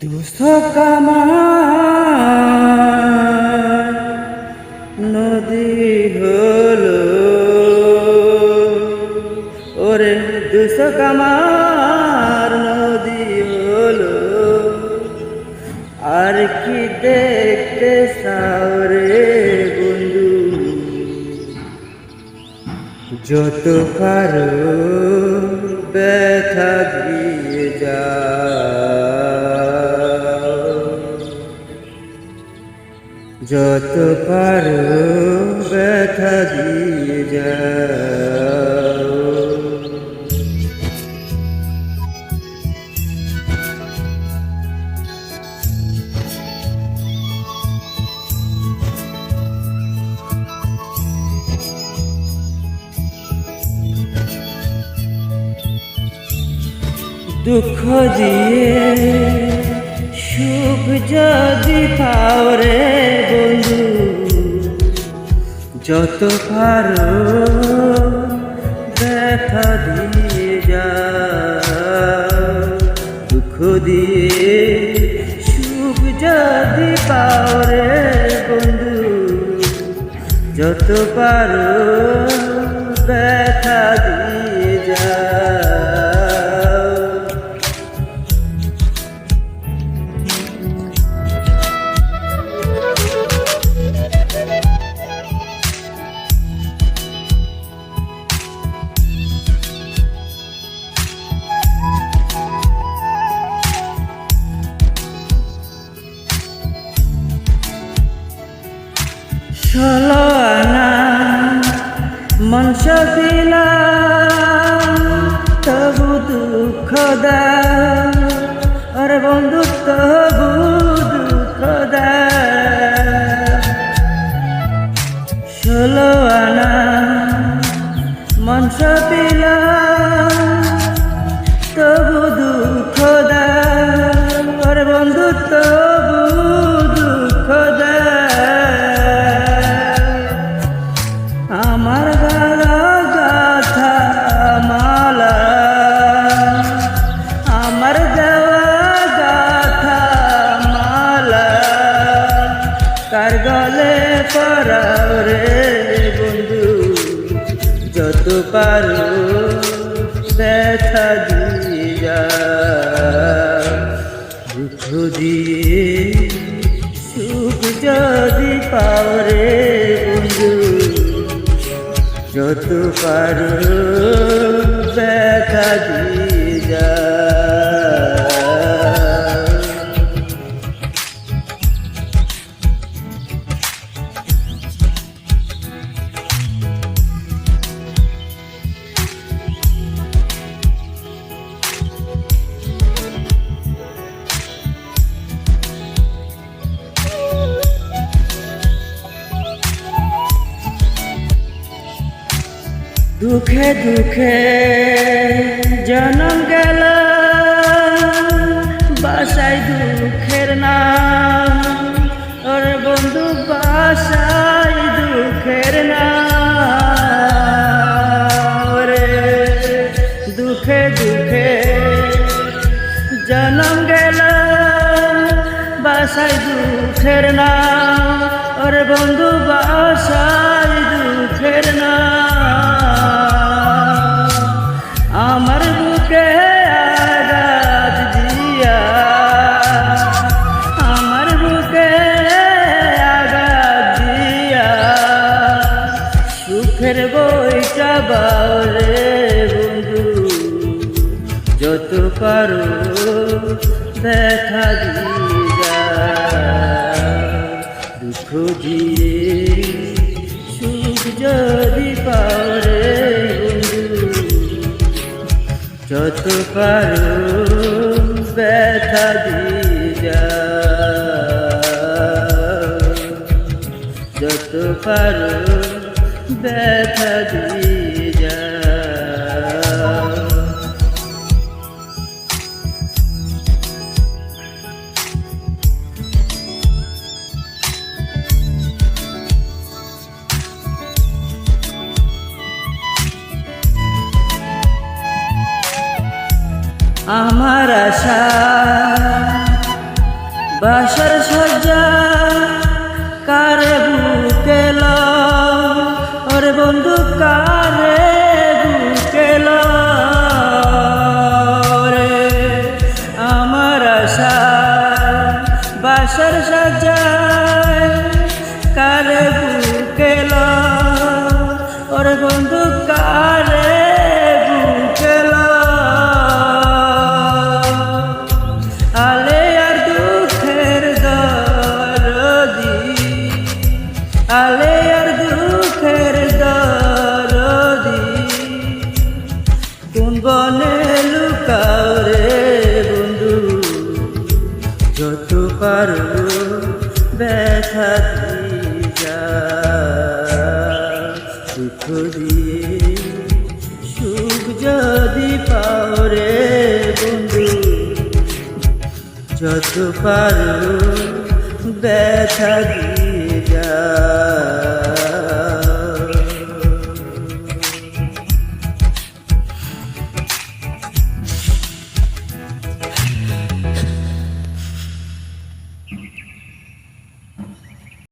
দুস্থ নদী হলো। ওরে দুস্থ কামার, নদী হলো। আর কি দেখতে সাওরে বন্ধু? যত পারো ব্যথা দিয়ে যা যত পারো ব্যথা দিয়ে যাও। দুঃখ দিয়ে সুখ যদি পাও রে বন্ধু, যত পারো ব্যথা দিয়ে যা দুঃখ দিয়ে সুখ যদি পাও রে বন্ধু, যত পারো ব্যথা দিয়ে ষোলো আনা মনস দিলাম তবু দুঃখ দাও। আরে বন্ধু তবু দুঃখ দাও। ষোলো আনা মনস দিলাম পরাও রে বন্ধু, যত পারো ব্যথা দিয়ে যা দুঃখ দিয়ে সুখ যদি পাও রে বন্ধু, যত পারো দুঃখে দুঃখে জনম গেল। বাসায় দুঃখের নাম। ওর বন্ধু বাসায় দুঃখের নাম। রে দুঃখে দুঃখে জনম গেল। বাসায় দুঃখের নাম। ওর বন্ধু বাসায় সুখের বইটা বাউরে বন্ধু। যত পারো দিয়া দুঃখ দিয়ে সুখ যদি পারে বন্ধু। যত পারো ব্যথা দিয়া যত পারো be Hatice Ahmar Aşar Başar সুখ যদি পাও রে বন্ধু যত পারো ব্যথা দিয়ে যা।